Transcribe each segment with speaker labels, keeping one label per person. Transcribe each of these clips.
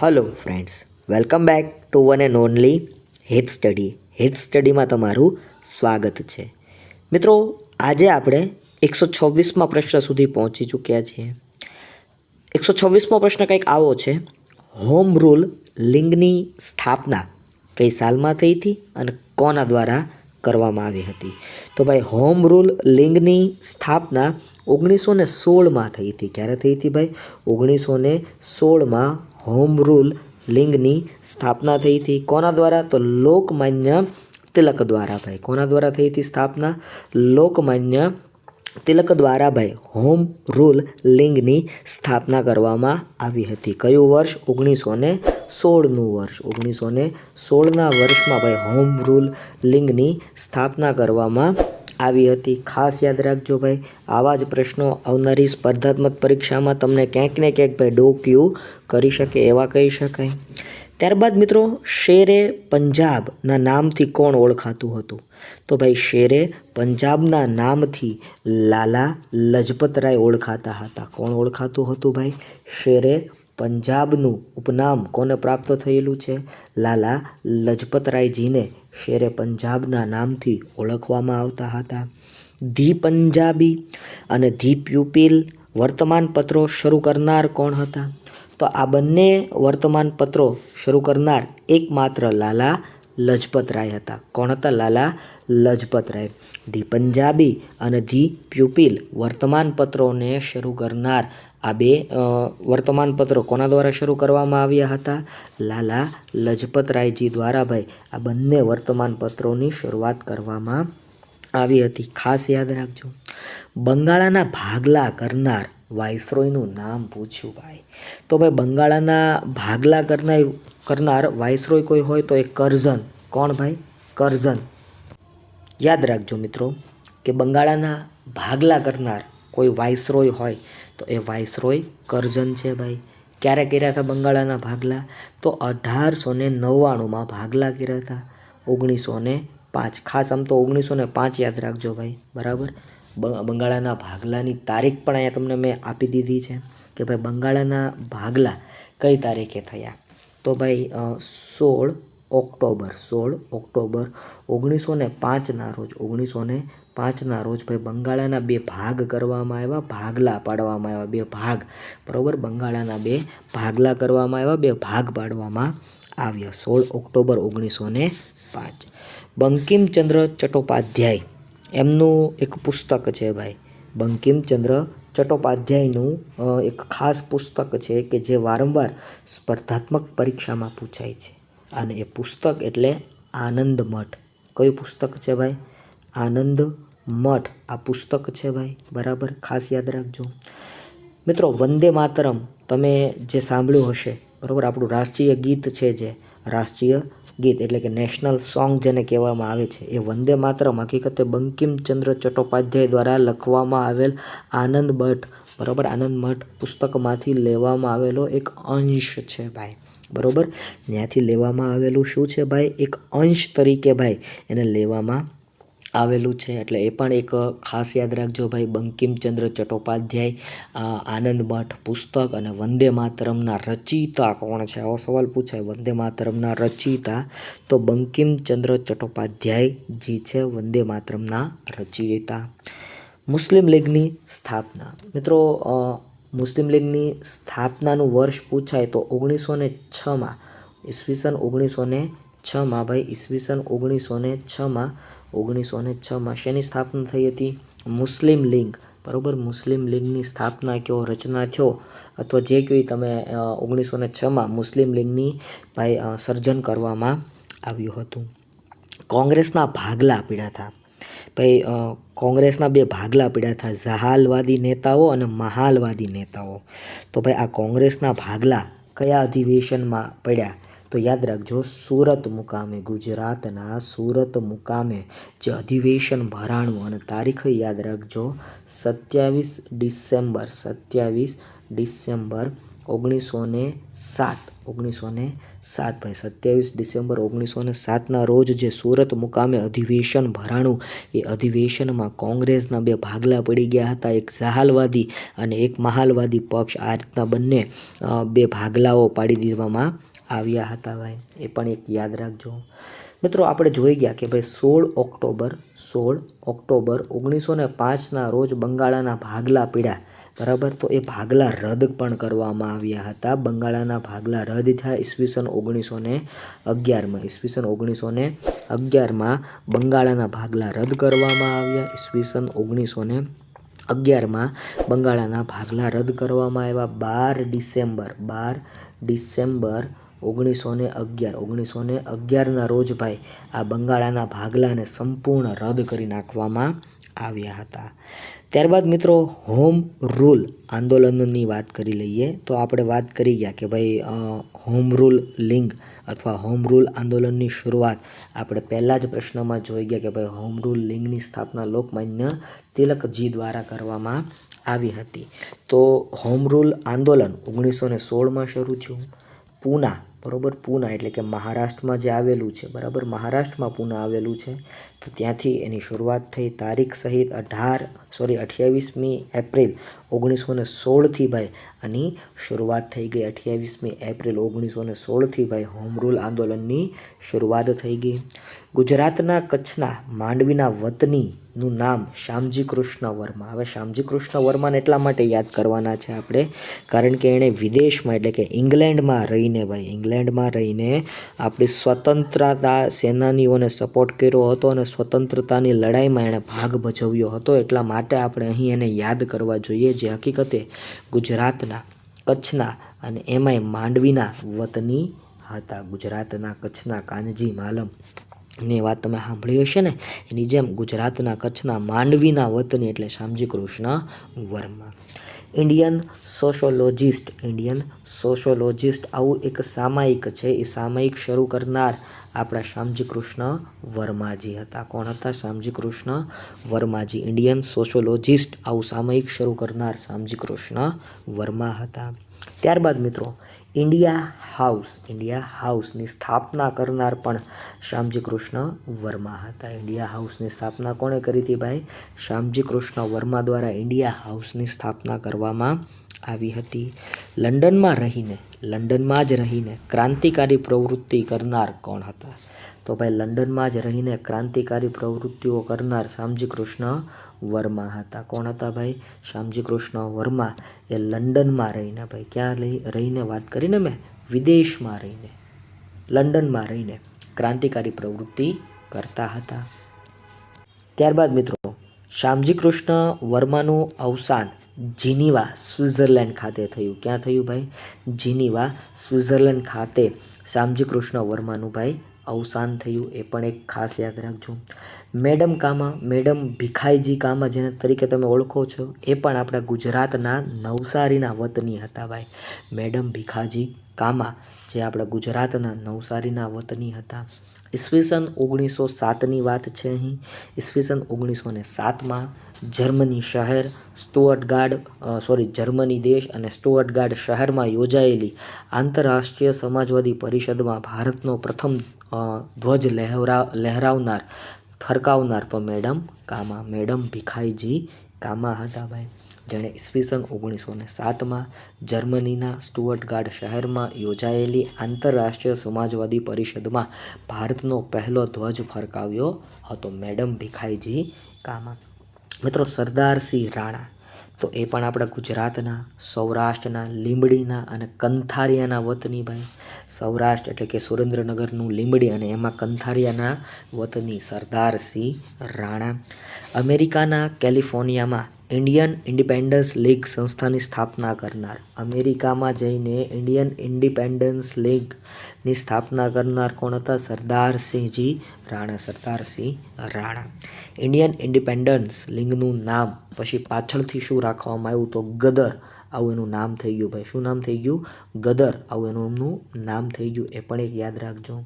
Speaker 1: Hello friends welcome back to one and only health study health સ્ટડીમાં તમારું સ્વાગત છે. મિત્રો, આજે આપણે એકસો છવ્વીસમાં પ્રશ્ન સુધી પહોંચી ચૂક્યા છીએ. એકસો છવ્વીસમો પ્રશ્ન કંઈક આવો છે. હોમ રૂલ લિંગની સ્થાપના કઈ સાલમાં થઈ હતી અને કોના દ્વારા કરવામાં આવી હતી. તો ભાઈ, હોમ રૂલ લિંગની સ્થાપના ઓગણીસો ને સોળમાં થઈ હતી. ક્યારે થઈ હતી ભાઈ? ઓગણીસો ને સોળમાં હોમ રૂલ લિંગની સ્થાપના થઈ હતી. કોના દ્વારા? તો લોકમાન્ય તિલક દ્વારા ભાઈ. કોના દ્વારા થઈ હતી સ્થાપના? લોકમાન્ય તિલક દ્વારા ભાઈ હોમ રૂલ લિંગની સ્થાપના કરવામાં આવી હતી. કયું વર્ષ? ઓગણીસો ને સોળનું વર્ષ. ઓગણીસો ને સોળના વર્ષમાં ભાઈ હોમ રૂલ લિંગની સ્થાપના કરવામાં આવી હતી. ખાસ યાદ રાખજો ભાઈ, આવા જ પ્રશ્નો આવનારી સ્પર્ધાત્મક પરીક્ષામાં તમને ક્યાંક ને ક્યાંક ભાઈ ડોક્યુ કરી શકે એવા કહી શકાય. ત્યારબાદ મિત્રો, શેરે પંજાબના નામથી કોણ ઓળખાતું હતું? તો ભાઈ શેરે પંજાબના નામથી લાલા લજપતરાય ઓળખાતા હતા. કોણ ઓળખાતું હતું ભાઈ? શેરે પંજાબનું ઉપનામ કોને પ્રાપ્ત થયેલું છે? લાલા લજપત રાયજીને શેરે પંજાબના નામથી ઓળખવામાં આવતા હતા. ધી પંજાબી અને ધી પ્યુપિલ વર્તમાન પત્રો શરૂ કરનાર કોણ હતા? તો આ બંને વર્તમાન પત્રો શરૂ કરનાર એકમાત્ર લાલા લજપત રાય હતા. કોણ હતા લાલા લજપત રાય. ધી પંજાબી અને ધી પ્યુપિલ વર્તમાન પત્રોને શરૂ કરનાર આ બે વર્તમાનપત્રો વર્તમાન પત્રો કોના દ્વારા શરૂ કરવામાં આવ્યા હતા? લાલા લજપત રાયજી દ્વારા ભાઈ. આ બંને વર્તમાનપત્રોની શરૂઆત કરવામાં આવી હતી. ખાસ યાદ રાખજો. બંગાળાના ભાગલા કરનાર વાઇસરોયનું નામ પૂછ્યું ભાઈ. તો ભાઈ બંગાળાના ભાગલા કરનાર કરનાર વાઇસરોય કોઈ હોય તો એ કરઝન કોણ ભાઈ? કરઝન યાદ રાખજો મિત્રો કે બંગાળાના ભાગલા કરનાર કોઈ વાઇસરોય હોય તો એ વાઇસરોય કરઝન છે ભાઈ. ક્યારે કર્યા હતા બંગાળાના ભાગલા? તો અઢારસો ને નવ્વાણુંમાં ભાગલા કર્યા હતા. ઓગણીસો ને પાંચ. ખાસ આમ તો ઓગણીસો ને પાંચ યાદ રાખજો ભાઈ. બરાબર? બંગાળાના ભાગલાની તારીખ પણ અહીંયા તમને મેં આપી દીધી છે કે ભાઈ બંગાળાના ભાગલા કઈ તારીખે થયા? તો ભાઈ સોળ ઓક્ટોબર સોળ ઓક્ટોબર ઓગણીસો ને પાંચના રોજ ઓગણીસો ને પાંચના રોજ ભાઈ બંગાળાના બે ભાગ કરવામાં આવ્યા, ભાગલા પાડવામાં આવ્યા, બે ભાગ. બરાબર? બંગાળાના બે ભાગલા કરવામાં આવ્યા, બે ભાગ પાડવામાં આવ્યા. સોળ ઓક્ટોબર ઓગણીસો ને પાંચ. બંકિમચંદ્ર ચટ્ટોપાધ્યાય એમનું એક પુસ્તક છે ભાઈ, બંકિમચંદ્ર ચટ્ટોપાધ્યાયનું એક ખાસ પુસ્તક છે કે જે વારંવાર સ્પર્ધાત્મક પરીક્ષામાં પૂછાય છે. અને એ પુસ્તક એટલે આનંદ મઠ. કયું પુસ્તક છે ભાઈ? આનંદ મઠ. આ પુસ્તક છે ભાઈ, બરાબર? ખાસ યાદ રાખજો. મિત્રો, વંદે માતરમ, તમે જે સાંભળ્યું હશે, બરાબર? આપણું રાષ્ટ્રીય ગીત છે જે રાષ્ટ્રીય ગીત એટલે કે નેશનલ સોંગ જેને કહેવામાં આવે છે, એ વંદે માતરમ હકીકતે બંકિમચંદ્ર ચટ્ટોપાધ્યાય દ્વારા લખવામાં આવેલ આનંદ મઠ, બરાબર? આનંદ મઠ પુસ્તકમાંથી લેવામાં આવેલો એક અંશ છે ભાઈ, બરાબર? ત્યાંથી લેવામાં આવેલું શું છે ભાઈ? એક અંશ તરીકે ભાઈ, એને લેવામાં આવેલું છે. એટલે એ પણ એક ખાસ યાદ રાખજો ભાઈ, બંકિમચંદ્ર ચટ્ટોપાધ્યાય આનંદ મઠ પુસ્તક અને વંદે માતરમના રચયિતા કોણ છે? આવો સવાલ પૂછાય. વંદે માતરમના રચયિતા તો બંકિમચંદ્ર ચટ્ટોપાધ્યાય જી છે, વંદે માતરમના રચયિતા મુસ્લિમ લીગની સ્થાપના. મિત્રો મુસ્લિમ લીગની સ્થાપનાનું વર્ષ પૂછાય તો ઓગણીસો ને છમાં, ઈસવીસન ઓગણીસો ને છમાં ભાઈ ઈસવીસન ઓગણીસો ને છમાં ઓગણીસો ને છમાં શેની સ્થાપના થઈ હતી? મુસ્લિમ લીગ. બરાબર? મુસ્લિમ લીગની સ્થાપના કયો રચના થયો? અથવા જે કહ્યું તમે ઓગણીસો ને છમાં મુસ્લિમ લીગની, ભાઈ સર્જન કરવામાં આવ્યું હતું. કોંગ્રેસના ભાગલા પીડા હતા ભાઈ કોંગ્રેસના બે ભાગલા પીડા હતા જહાલવાદી નેતાઓ અને મહાલવાદી નેતાઓ. તો ભાઈ, આ કોંગ્રેસના ભાગલા કયા અધિવેશનમાં પડ્યા? તો યાદ રાખજો, સુરત મુકામે, ગુજરાતના સુરત મુકામે જે અધિવેશન ભરાણું અને તારીખ યાદ રાખજો, સત્યાવીસ ડિસેમ્બર સત્યાવીસ ડિસેમ્બર ઓગણીસો ને સાત ઓગણીસો ને સાત ભાઈ, સત્યાવીસ ડિસેમ્બર ઓગણીસો ને સાતના રોજ જે સુરત મુકામે અધિવેશન ભરાણું, એ અધિવેશનમાં કોંગ્રેસના બે ભાગલા પડી ગયા હતા, એક જહાલવાદી અને એક મહાલવાદી પક્ષ આ રીતના બંને બે ભાગલાઓ પાડી દેવામાં આવ્યા હતા ભાઈ. એ પણ એક યાદ રાખજો. મિત્રો, આપણે જોઈ ગયા કે ભાઈ સોળ ઓક્ટોબર સોળ ઓક્ટોબર ઓગણીસો ને પાંચના રોજ બંગાળાના ભાગલા પીડ્યા બરાબર? તો એ ભાગલા રદ પણ કરવામાં આવ્યા હતા. બંગાળાના ભાગલા રદ થયા ઈસવીસન ઓગણીસો ને અગિયારમાં. ઈસવીસન ઓગણીસો ને અગિયારમાં બંગાળાના ભાગલા રદ કરવામાં આવ્યા. ઈસવીસન ઓગણીસો ને અગિયારમાં બંગાળાના ભાગલા રદ કરવામાં આવ્યા. બાર ડિસેમ્બર બાર ડિસેમ્બર ઓગણીસો ને અગિયાર ઓગણીસો ને અગિયારના રોજ ભાઈ આ બંગાળાના ભાગલાને સંપૂર્ણ રદ કરી નાખવામાં આવ્યા હતા. ત્યારબાદ મિત્રો હોમ રૂલ આંદોલનની વાત કરી લઈએ તો આપણે વાત કરી ગયા કે ભાઈ હોમ રૂલ લિંગ અથવા હોમ રૂલ આંદોલનની શરૂઆત આપણે પહેલાં જ પ્રશ્નમાં જોઈ ગયા કે ભાઈ હોમ રૂલ લિંગની સ્થાપના લોકમાન્ય તિલકજી દ્વારા કરવામાં આવી હતી. તો હોમ રૂલ આંદોલન ઓગણીસો ને સોળમાં શરૂ થયું. પૂના બરોબર પૂના એટલે કે મહારાષ્ટ્રમાં જે આવેલું છે, બરાબર? મહારાષ્ટ્રમાં પૂના આવેલું છે. તો ત્યાંથી એની શરૂઆત થઈ તારીખ સહિત અઢાર સોરી અઠ્યાવીસમી એપ્રિલ ઓગણીસો ને સોળથી ભાઈ આની શરૂઆત થઈ ગઈ અઠ્યાવીસમી એપ્રિલ ઓગણીસો ને સોળથી ભાઈ હોમ રૂલ આંદોલનની શરૂઆત થઈ ગઈ. ગુજરાતના કચ્છના માંડવીના વતનીનું નામ શ્યામજી કૃષ્ણ વર્મા. હવે શ્યામજી કૃષ્ણ વર્માને એટલા માટે યાદ કરવાના છે આપણે, કારણ કે એણે વિદેશમાં, એટલે કે ઇંગ્લેન્ડમાં રહીને ભાઈ, ઇંગ્લેન્ડમાં રહીને આપણી સ્વતંત્રતા સેનાનીઓને સપોર્ટ કર્યો હતો અને સ્વતંત્રતાની લડાઈમાં એણે ભાગ ભજવ્યો હતો. એટલા માટે આપણે અહીં એને યાદ કરવા જોઈએ. જે હકીકતે ગુજરાતના કચ્છના અને એમાંય માંડવીના વતની હતા. ગુજરાતના કચ્છના કાનજી માલમની વાત તમે સાંભળી હશે ને, એની જેમ ગુજરાતના કચ્છના માંડવીના વતની એટલે Shyamji Krishna Varma. Indian sociologist Indian sociologist આવું એક સામાયિક છે. એ સામાયિક શરૂ કરનાર આપણા શ્યામજી કૃષ્ણ વર્માજી હતા. કોણ હતા? શ્યામજી કૃષ્ણ વર્માજી. ઇન્ડિયન સોશોલોજિસ્ટ આવું સામયિક શરૂ કરનાર શ્યામજી કૃષ્ણ વર્મા હતા. ત્યારબાદ મિત્રો ઇન્ડિયા હાઉસ ઇન્ડિયા હાઉસની સ્થાપના કરનાર પણ શ્યામજી કૃષ્ણ વર્મા હતા. ઇન્ડિયા હાઉસની સ્થાપના કોણે કરી હતી ભાઈ? શ્યામજી કૃષ્ણ વર્મા દ્વારા ઇન્ડિયા હાઉસની સ્થાપના કરવામાં આવી હતી. લંડનમાં રહીને, લંડનમાં જ રહીને ક્રાંતિકારી પ્રવૃત્તિ કરનાર કોણ હતા? તો ભાઈ, લંડનમાં જ રહીને ક્રાંતિકારી પ્રવૃત્તિઓ કરનાર શ્યામજી કૃષ્ણ વર્મા હતા. કોણ હતા ભાઈ? શ્યામજી કૃષ્ણ વર્મા. એ લંડનમાં રહીને, ભાઈ, ક્યાં લઈ, રહીને વાત કરીને મેં? વિદેશમાં રહીને. લંડનમાં રહીને ક્રાંતિકારી પ્રવૃત્તિ કરતા હતા. ત્યારબાદ મિત્રો શ્યામજી કૃષ્ણ વર્માનું અવસાન જીનીવા, સ્વિટ્ઝરલેન્ડ ખાતે થયું. ક્યાં થયું ભાઈ? જીનીવા, સ્વિટ્ઝરલેન્ડ ખાતે શ્યામજી કૃષ્ણ વર્માનું ભાઈ અવસાન થયું. એ પણ એક ખાસ યાદ રાખજો. મેડમ કામા, મેડમ ભીખાઈજી કામા જેને તરીકે તમે ઓળખો છો, એ પણ આપણા ગુજરાતના નવસારીના વતની હતા ભાઈ. મેડમ ભીખાજી કામા, જે આપણા ગુજરાતના નવસારીના વતની હતા. ઈસવીસન ઓગણીસો સાતની વાત છે અહીં. ઈસવીસન ઓગણીસો ને સાતમાં જર્મની શહેર સ્ટુઅર્ટગાર્ડ સોરી, જર્મની દેશ અને સ્ટુઅર્ટગાર્ડ શહેરમાં યોજાયેલી આંતરરાષ્ટ્રીય સમાજવાદી પરિષદમાં ભારતનો પ્રથમ ધ્વજ લહેરા લહેરાવનાર ફરકાવનાર તો મેડમ કામા મેડમ ભીખાઈજી કામા હતા ભાઈ. જેણે ઈસવીસન ઓગણીસો ને સાતમાં જર્મનીના સ્ટુઅર્ટગાર્ડ શહેરમાં યોજાયેલી આંતરરાષ્ટ્રીય સમાજવાદી પરિષદમાં ભારતનો પહેલો ધ્વજ ફરકાવ્યો હતો. મેડમ ભીખાઈજી કામા મિત્રો સરદારસિંહ રાણા તો એ પણ આપણા ગુજરાતના, સૌરાષ્ટ્રના, લીંબડીના અને કંથારિયાના વતની ભાઈ. સૌરાષ્ટ્ર એટલે કે સુરેન્દ્રનગરનું લીંબડી અને એમાં કંથારિયાના વતની સરદારસિંહ રાણા. અમેરિકાના કેલિફોર્નિયામાં ઇન્ડિયન ઇન્ડિપેન્ડન્સ લીગ સંસ્થાની સ્થાપના કરનાર. અમેરિકામાં જઈને ઇન્ડિયન ઇન્ડિપેન્ડન્સ લીગની સ્થાપના કરનાર કોણ હતા? સરદારસિંહજી રાણા સરદારસિંહ રાણા. ઇન્ડિયન ઇન્ડિપેન્ડન્સ લીગનું નામ પછી પાછળથી શું રાખવામાં આવ્યું? તો ગદર આવું એનું નામ થઈ ગયું ભાઈ. શું નામ થઈ ગયું? ગદર આવું એનું નામ થઈ ગયું. એ પણ એક યાદ રાખજો.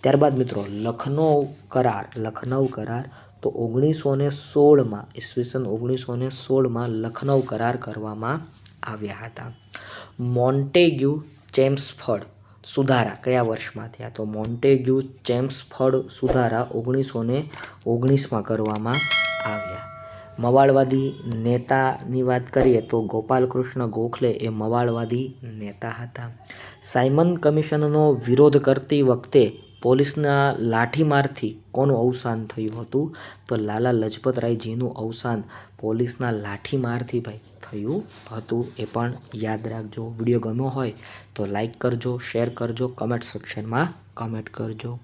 Speaker 1: ત્યારબાદ મિત્રો, લખનૌ કરાર લખનૌ કરાર તો ઓગણીસો ને સોળમાં, ઈસવીસન ઓગણીસો ને સોળમાં લખનૌ કરાર કરવામાં આવ્યા હતા. મોન્ટેગ્યુ ચેમ્સફર્ડ સુધારા, કયા વર્ષમાં થયા? તો મોન્ટેગ્યુ ચેમ્સફર્ડ સુધારા ઓગણીસો ને ઓગણીસમાં કરવામાં આવ્યા. મવાળવાદી નેતાની વાત કરીએ તો ગોપાલકૃષ્ણ ગોખલે એ મવાળવાદી નેતા હતા. સાયમન કમિશનનો વિરોધ કરતી વખતે પોલીસના લાઠીમારથી કોનું અવસાન થયું હતું? તો લાલા લજપતરાયજીનું અવસાન પોલીસના લાઠીમારથી ભાઈ થયું હતું એ પણ યાદ રાખજો. વીડિયો ગમ્યો હોય તો લાઈક કરજો, શેર કરજો, કમેન્ટ સેક્શનમાં કમેન્ટ કરજો.